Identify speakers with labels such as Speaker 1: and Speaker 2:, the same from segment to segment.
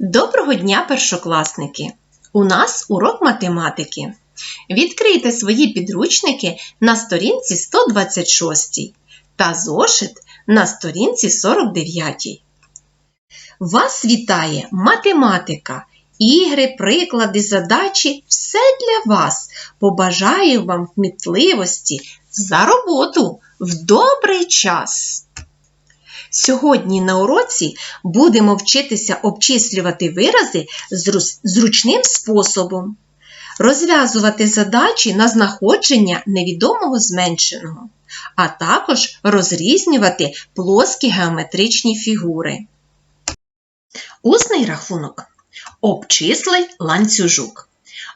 Speaker 1: Доброго дня, першокласники! У нас урок математики. Відкрийте свої підручники на сторінці 126 та зошит на сторінці 49. Вас вітає математика, ігри, приклади, задачі все для вас. Побажаю вам кмітливості за роботу в добрий час. Сьогодні на уроці будемо вчитися обчислювати вирази зручним способом, розв'язувати задачі на знаходження невідомого зменшеного, а також розрізнювати плоскі геометричні фігури. Усний рахунок. Обчисли ланцюжок.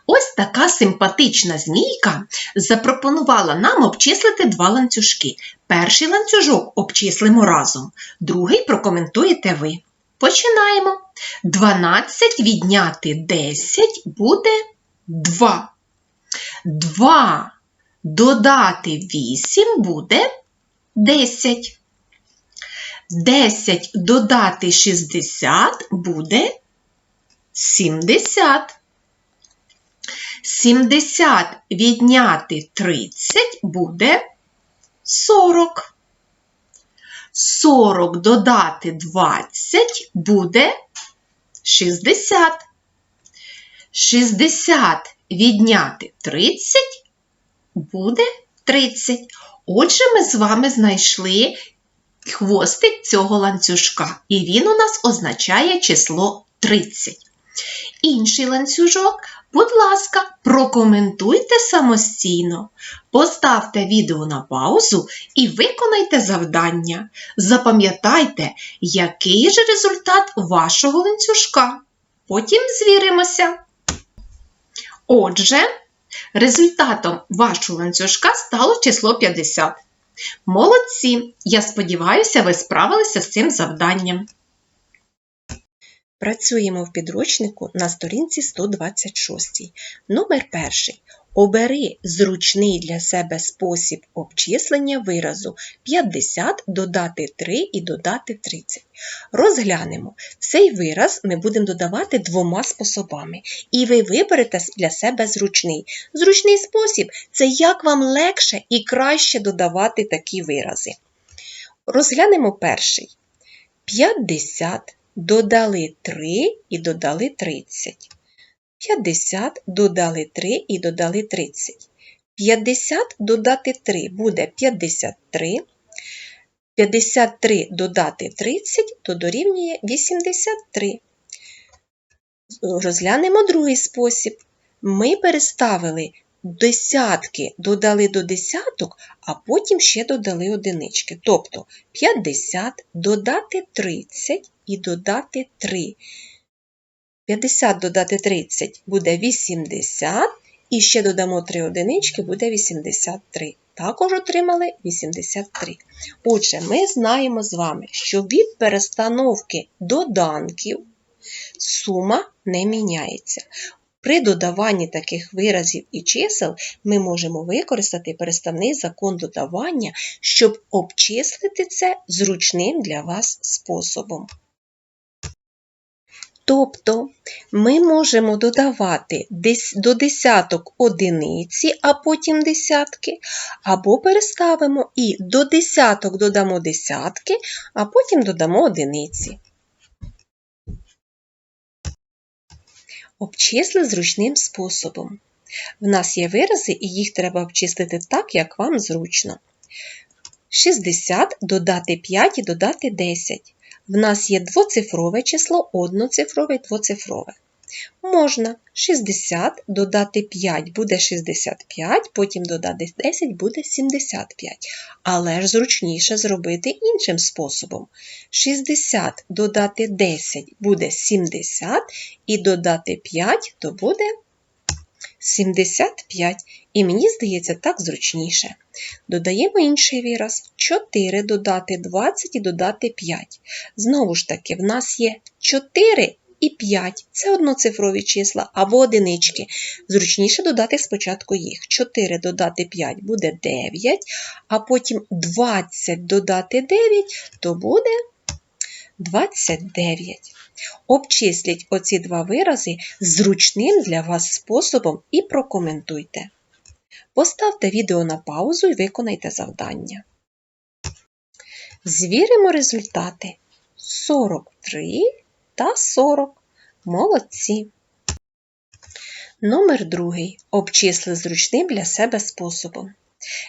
Speaker 1: Ось така симпатична змійка запропонувала нам обчислити два ланцюжки. Перший ланцюжок обчислимо разом, другий прокоментуєте ви. Починаємо. 12 відняти 10 буде 2. 2 додати 8 буде 10. 10 додати 60 буде 70. 70 відняти 30 буде 40. 40 додати 20 буде 60. 60 відняти 30 буде 30. Отже, ми з вами знайшли хвостик цього ланцюжка, і він у нас означає число 30. Інший ланцюжок, будь ласка, прокоментуйте самостійно. Поставте відео на паузу і виконайте завдання. Запам'ятайте, який же результат вашого ланцюжка. Потім звіримося. Отже, результатом вашого ланцюжка стало число 50. Молодці! Я сподіваюся, ви справилися з цим завданням. Працюємо в підручнику на сторінці 126. Номер перший. Обери зручний для себе спосіб обчислення виразу 50 додати 3 і додати 30. Розглянемо. Цей вираз ми будемо додавати двома способами. І ви виберете для себе зручний. Зручний спосіб це як вам легше і краще додавати такі вирази. Розглянемо перший. 50 додали 3 і додали 30. 50 додали 3 і додали 30. 50 додати 3 буде 53. 53 додати 30, то дорівнює 83. Розглянемо другий спосіб. Ми переставили десятки, додали до десяток, а потім ще додали одинички. Тобто 50 додати 30 і додати 3. 50 додати 30 буде 80, і ще додамо 3 одинички, буде 83. Також отримали 83. Отже, ми знаємо з вами, що від перестановки доданків сума не міняється. При додаванні таких виразів і чисел ми можемо використати переставний закон додавання, щоб обчислити це зручним для вас способом. Тобто ми можемо додавати до десяток одиниці, а потім десятки, або переставимо і до десяток додамо десятки, а потім додамо одиниці. Обчисли зручним способом. В нас є вирази, і їх треба обчислити так, як вам зручно. 60 додати 5 і додати 10. В нас є двоцифрове число, одноцифрове і двоцифрове. Можна 60 додати 5 буде 65, потім додати 10 буде 75. Але ж зручніше зробити іншим способом. 60 додати 10 буде 70, і додати 5 то буде 75. І мені здається, так зручніше. Додаємо інший вираз. 4 додати 20 і додати 5. Знову ж таки, в нас є 4 і 5. Це одноцифрові числа або одинички. Зручніше додати спочатку їх. 4 додати 5 буде 9, а потім 20 додати 9, то буде 29. Обчисліть оці два вирази зручним для вас способом і прокоментуйте. Поставте відео на паузу і виконайте завдання. Звіримо результати 43 та 40. Молодці. Номер другий. Обчисли зручним для себе способом.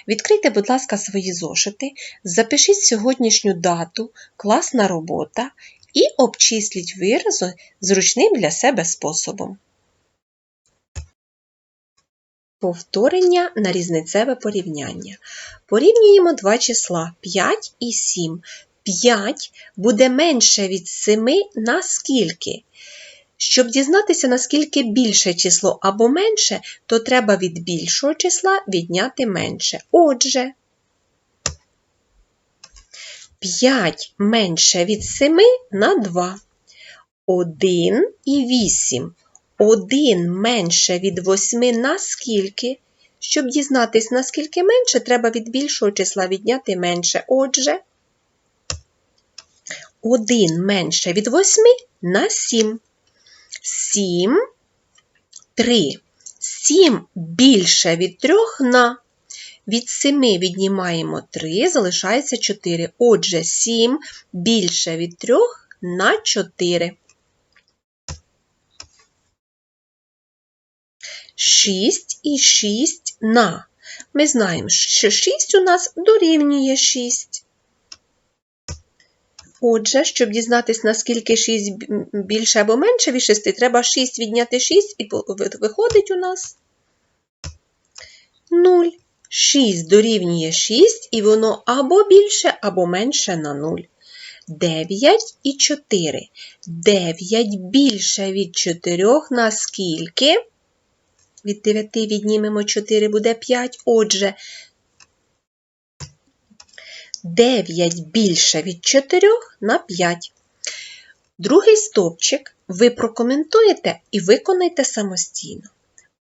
Speaker 1: Відкрийте, будь ласка, свої зошити, запишіть сьогоднішню дату, класна робота і обчисліть вирази зручним для себе способом. Повторення на різницеве порівняння. Порівнюємо два числа 5 і 7. 5 буде менше від 7 на скільки? Щоб дізнатися, наскільки більше число або менше, то треба від більшого числа відняти менше. Отже, 5 менше від 7 на 2. 1 і 8. 1 менше від 8 на скільки? Щоб дізнатись, наскільки менше, треба від більшого числа відняти менше. Отже, 1 менше від 8 на 7. 7, 3. 7 більше від 3 на. Від 7 віднімаємо 3, залишається 4. Отже, 7 більше від 3 на 4. 6 і 6 на. Ми знаємо, що 6 у нас дорівнює 6. Отже, щоб дізнатися, наскільки 6 більше або менше від 6, треба 6 відняти 6 і виходить у нас 0. 6 дорівнює 6, і воно або більше, або менше на 0. 9 і 4. 9 більше від 4 на скільки? Від 9 віднімемо 4 буде 5. Отже, 9 більше від 4 на 5. Другий стовпчик ви прокоментуєте і виконайте самостійно.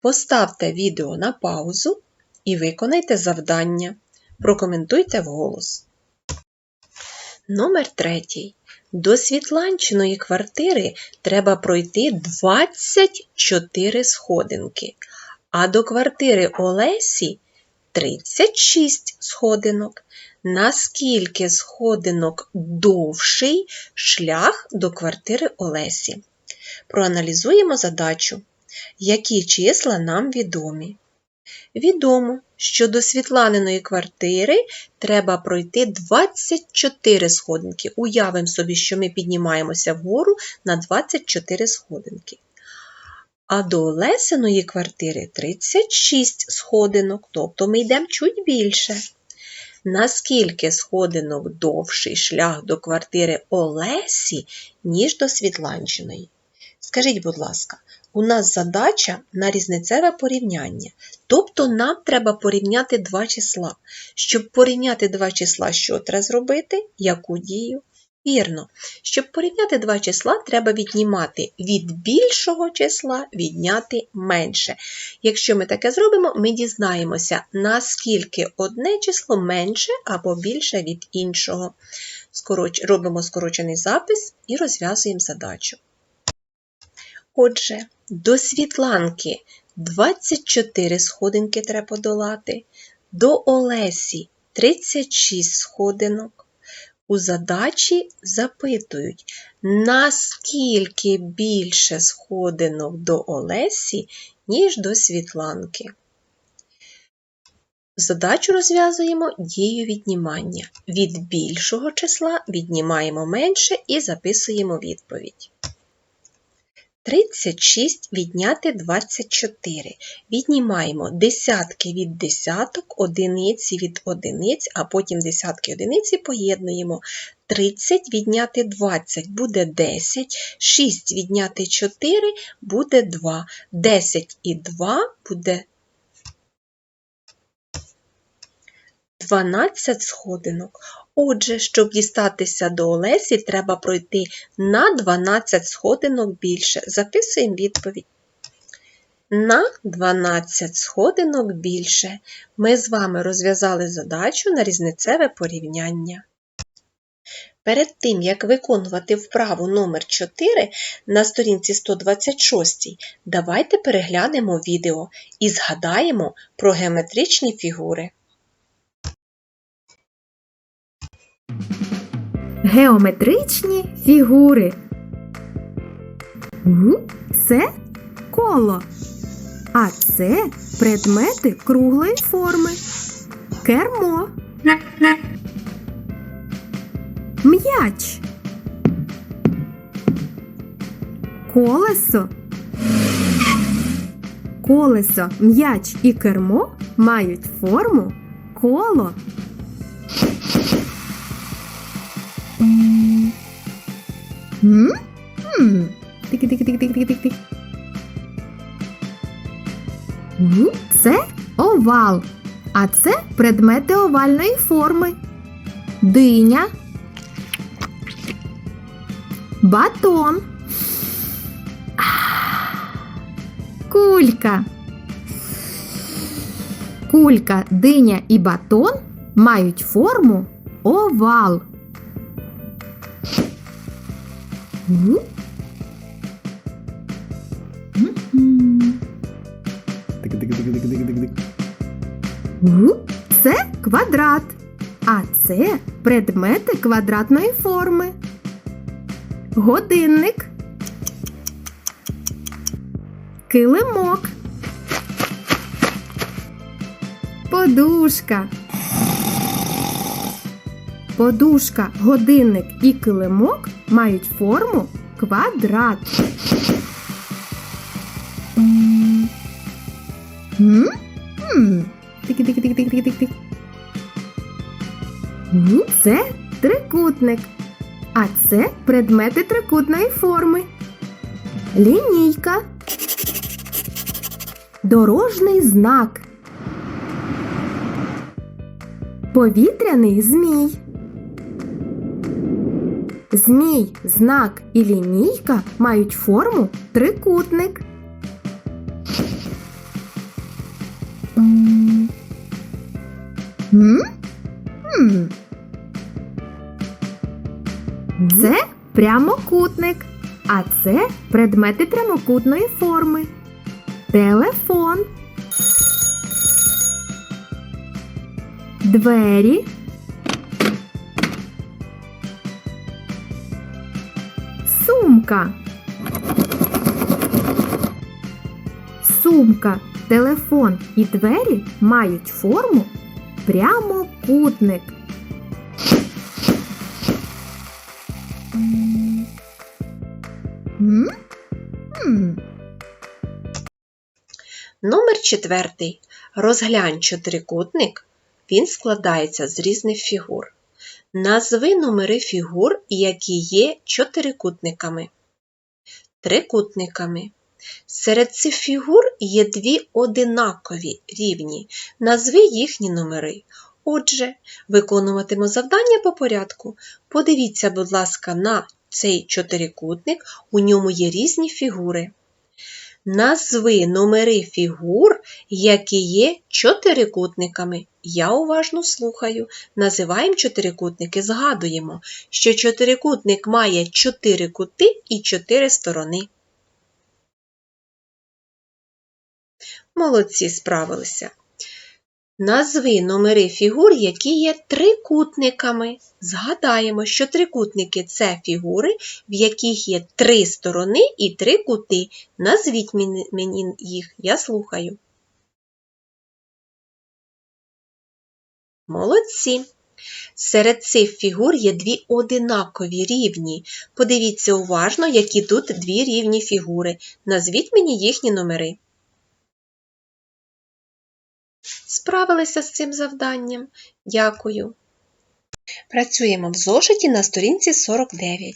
Speaker 1: Поставте відео на паузу і виконайте завдання. Прокоментуйте вголос. Номер третій. До Світланчиної квартири треба пройти 24 сходинки, а до квартири Олесі 36 сходинок. Наскільки сходинок довший шлях до квартири Олесі? Проаналізуємо задачу. Які числа нам відомі? Відомо, що до Світланиної квартири треба пройти 24 сходинки. Уявимо собі, що ми піднімаємося вгору на 24 сходинки. А до Олесиної квартири 36 сходинок, тобто ми йдемо чуть більше. Наскільки сходинок довший шлях до квартири Олесі, ніж до Світланчиної? Скажіть, будь ласка, у нас задача на різницеве порівняння. Тобто нам треба порівняти два числа. Щоб порівняти два числа, що треба зробити? Яку дію? Вірно, щоб порівняти два числа, треба віднімати від більшого числа відняти менше. Якщо ми таке зробимо, ми дізнаємося, наскільки одне число менше або більше від іншого. Скороч... Робимо скорочений запис і розв'язуємо задачу. Отже, до світланки 24 сходинки треба подолати, до Олесі 36 сходинок. У задачі запитують, наскільки більше сходинок до Олесі, ніж до Світланки. Задачу розв'язуємо дію віднімання. Від більшого числа віднімаємо менше і записуємо відповідь. 36 відняти 24. Віднімаємо десятки від десяток, одиниці від одиниць, а потім десятки одиниці поєднуємо. 30 відняти 20 буде 10, 6 відняти 4 буде 2, 10 і 2 буде 12 сходинок. Отже, щоб дістатися до Олесі, треба пройти на 12 сходинок більше. Записуємо відповідь. На 12 сходинок більше. Ми з вами розв'язали задачу на різницеве порівняння. Перед тим, як виконувати вправу номер 4 на сторінці 126, давайте переглянемо відео і згадаємо про геометричні фігури.
Speaker 2: Геометричні фігури. Гу – це коло. А це предмети круглої форми. Кермо. М'яч. Колесо. Колесо, м'яч і кермо мають форму коло. М? М. Тики-тики-тики-тики-тики. М, Це овал, а це предмети овальної форми. Диня. Батон. Кулька. Кулька, диня і батон мають форму овал. М? Гу – це квадрат, а це предмети квадратної форми. Годинник. Килимок. Подушка. Подушка, годинник і килимок мають форму квадрат. Тики-тики-тики-тики-тики. Це трикутник. А це предмети трикутної форми. Лінійка. Дорожний знак. Повітряний змій. Змій, знак і лінійка мають форму трикутник. Це прямокутник, а це предмети прямокутної форми. Телефон. Двері. Сумка. Сумка, телефон і двері мають форму прямокутник.
Speaker 1: Номер 4. Розглянь чотирикутник. Він складається з різних фігур. Назви номери фігур, які є чотирикутниками. Трикутниками. Серед цих фігур є дві одинакові рівні. Назви їхні номери. Отже, виконуватиму завдання по порядку. Подивіться, будь ласка, на цей чотирикутник, у ньому є різні фігури. Назви номери фігур, які є чотирикутниками. Я уважно слухаю. Називаємо чотирикутники, згадуємо, що чотирикутник має чотири кути і чотири сторони. Молодці справилися. Назви номери фігур, які є трикутниками. Згадаємо, що трикутники це фігури, в яких є три сторони і три кути. Назвіть мені їх, я слухаю. Молодці. Серед цих фігур є дві одинакові рівні. Подивіться уважно, які тут дві рівні фігури. Назвіть мені їхні номери. Справилися з цим завданням. Дякую. Працюємо в зошиті на сторінці 49.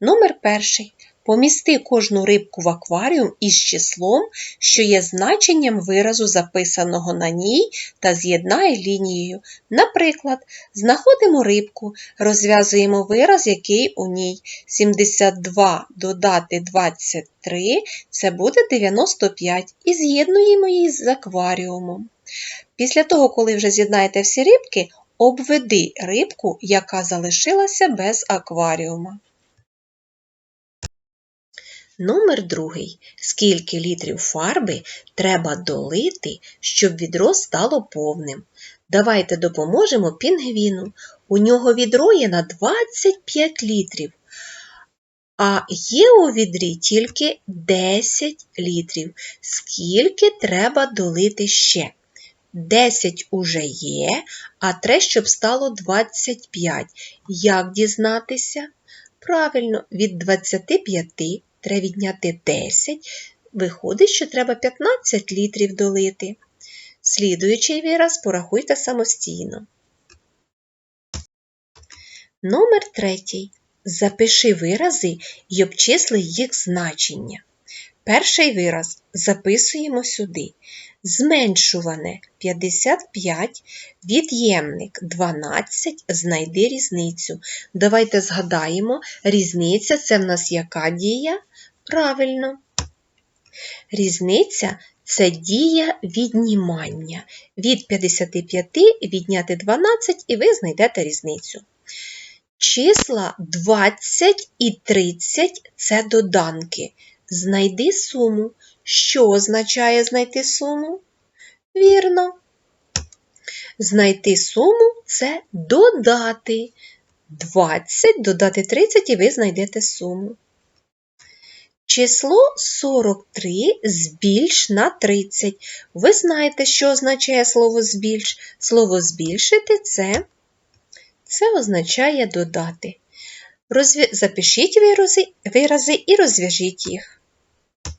Speaker 1: Номер перший. Помісти кожну рибку в акваріум із числом, що є значенням виразу, записаного на ній, та з'єднай лінією. Наприклад, знаходимо рибку, розв'язуємо вираз, який у ній 72 додати 23 це буде 95 і з'єднуємо її з акваріумом. Після того, коли вже з'єднаєте всі рибки, Обведи рибку, яка залишилася без акваріума. Номер другий. Скільки літрів фарби треба долити, щоб відро стало повним? Давайте допоможемо пінгвіну. У нього відро є на 25 літрів, а є у відрі тільки 10 літрів. Скільки треба долити ще? 10 уже є, а треба, щоб стало 25. Як дізнатися? Правильно, від 25 треба відняти 10. Виходить, що треба 15 літрів долити. Слідуючий вираз порахуйте самостійно. Номер третій. Запиши вирази і обчисли їх значення. Перший вираз записуємо сюди. Зменшуване 55, від'ємник 12, знайди різницю. Давайте згадаємо, різниця це в нас яка дія? Правильно. Різниця це дія віднімання. Від 55 відняти 12 і ви знайдете різницю. Числа 20 і 30 це доданки. Знайди суму. Що означає знайти суму? Вірно. Знайти суму це додати. 20 додати 30 і ви знайдете суму. Число 43 збільш на 30. Ви знаєте, що означає слово збільш. Слово збільшити це, це означає додати. Розв'я... Запишіть вирази, вирази і розв'яжіть їх.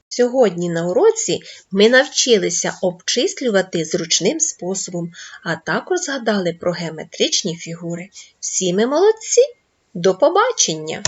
Speaker 1: Сьогодні на уроці ми навчилися обчислювати зручним способом, а також згадали про геометричні фігури. Всі ми молодці! До побачення!